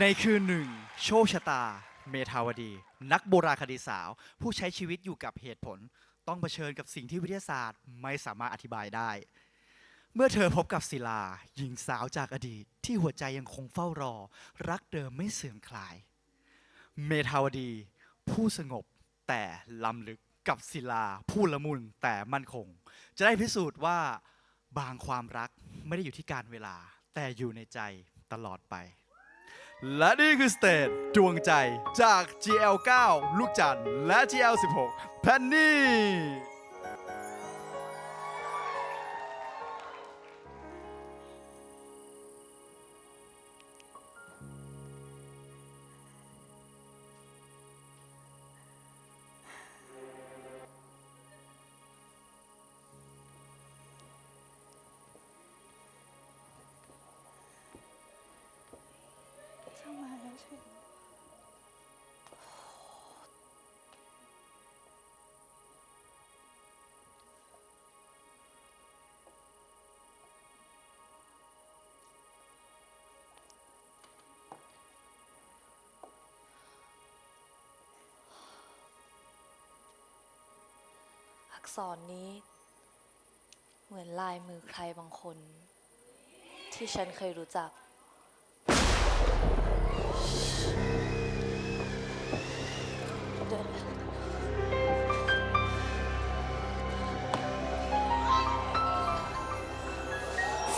ในคืนหนึ่ง โชคชะตา เมธาวดี นักโบราณคดีสาว ผู้ใช้ชีวิตอยู่กับเหตุผล ต้องเผชิญกับสิ่งที่วิทยาศาสตร์ไม่สามารถอธิบายได้ เมื่อเธอพบกับศิลา หญิงสาวจากอดีต ที่หัวใจยังคงเฝ้ารอ รักเดิมไม่เสื่อมคลาย เมธาวดี ผู้สงบแต่ล้ำลึกกับศิลา ผู้ละมุนแต่มั่นคง จะได้พิสูจน์ว่าบางความรักไม่ได้อยู่ที่การเวลา แต่อยู่ในใจตลอดไป และนี่คือสเตจดวงใจจาก GL9 ลูกจันทร์และ GL16 แพนนี่ กษรนี้ เหมือนลายมือใครบางคน ที่ฉันเคยรู้จัก เดี๋ยวน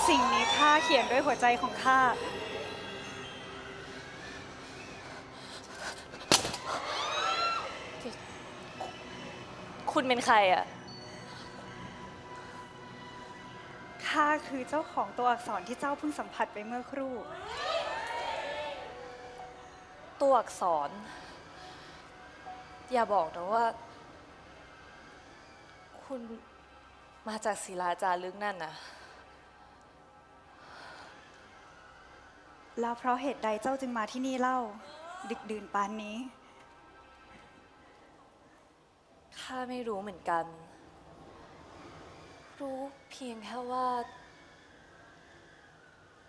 สิ่งนี้ข้าเขียนด้วยหัวใจของข้า คุณเป็นใครอะข้าคือเจ้าของตัวอักษรที่เจ้าเพิ่งสัมผัสไปเมื่อครู่ ตัวอักษร อย่าบอกนะว่า คุณมาจากศิลาจารึกนั่นนะแล้วเพราะเหตุใดเจ้าจึงมาที่นี่เล่า ดึกดื่นปานนี้ ข้าไม่รู้เหมือนกัน รู้เพียงแค่ว่า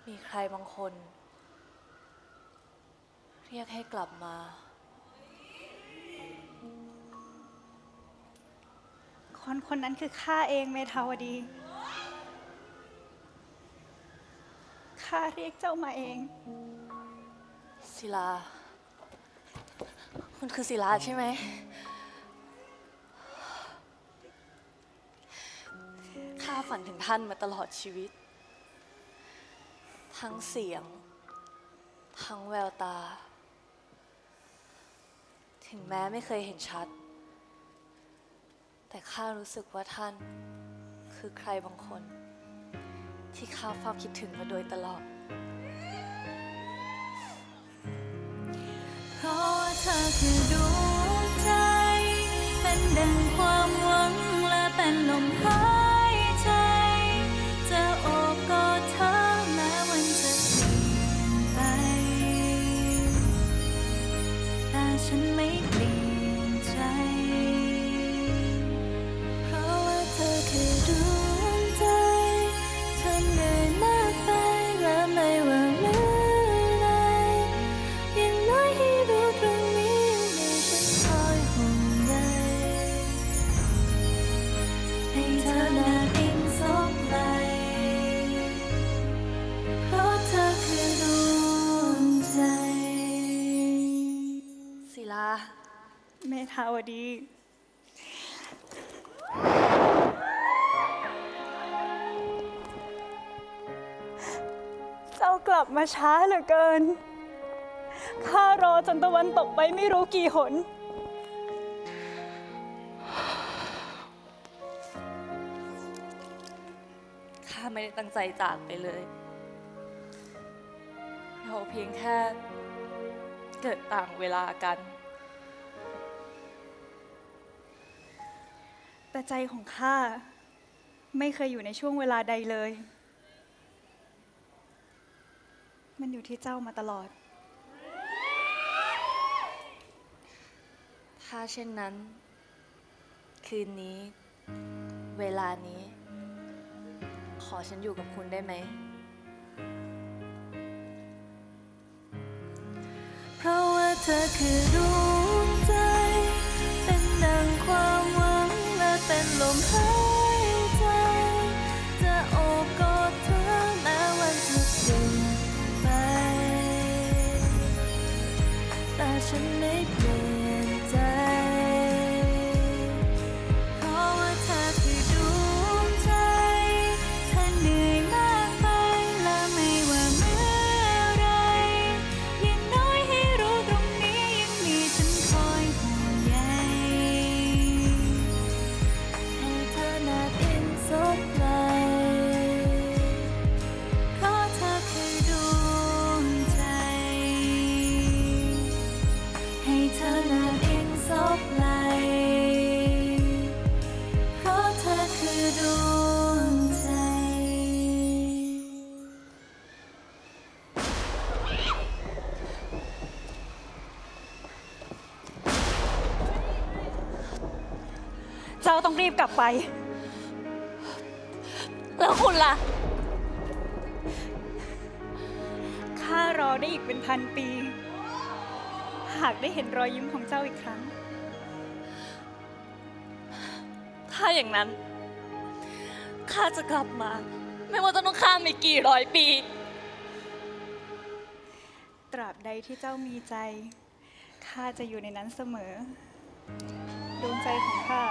มีใครบางคน เรียกให้กลับมา คนคนนั้นคือข้าเองเมธาวดี ข้าเรียกเจ้ามาเอง ศิลา คุณคือศิลาใช่ไหม ฝันถึงท่านมาตลอดชีวิต ทั้งเสียง ทั้งแววตา ถึงแม้ไม่เคยเห็นชัด แต่ข้ารู้สึกว่าท่านคือใครบางคน ที่ข้าเฝ้าคิดถึงมาโดยตลอดเพราะเธอคือดวงใจ เป็นดังความ เมธาวดี เจ้ากลับมาช้าเหลือเกิน ข้ารอจนตะวันตกไปไม่รู้กี่หน ข้าไม่ได้ตั้งใจจากไปเลย เราเพียงแค่เกิดต่างเวลากัน แต่ใจของข้าไม่เคยอยู่ในช่วงเวลาใดเลย มันอยู่ที่เจ้ามาตลอด ถ้าเช่นนั้น คืนนี้ เวลานี้ ขอฉันอยู่กับคุณได้ไหม เพราะว่าเธอคือดวง ฉัน เจ้าต้องรีบกลับไป แล้วคุณล่ะ ข้ารอได้อีกเป็นพันปี หากได้เห็นรอยยิ้มของเจ้าอีกครั้ง ถ้าอย่างนั้น ข้าจะกลับมา ไม่ว่าจะต้องข้ามไปกี่ร้อยปี ตราบใดที่เจ้ามีใจ ข้าจะอยู่ในนั้นเสมอ ดวงใจของข้า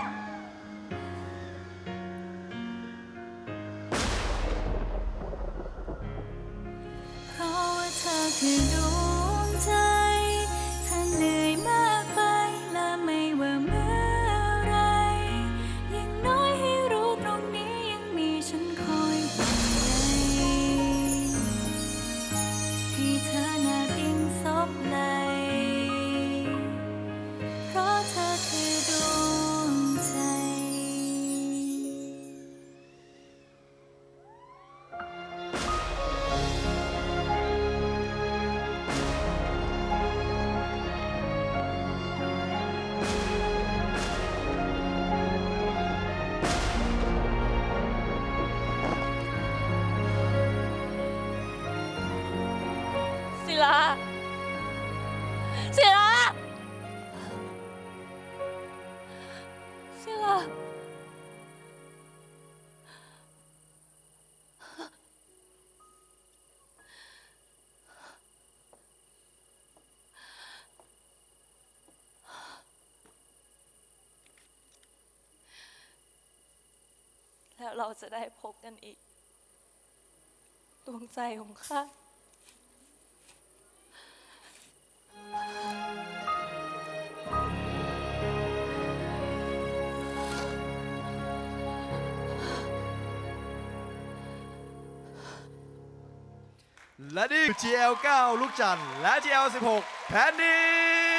เธ แล้วเราจะได้พบกันอีก ดวงใจของข้าและนี่คือ GL9 ลูกจันทร์และ GL16 แผ่นดิน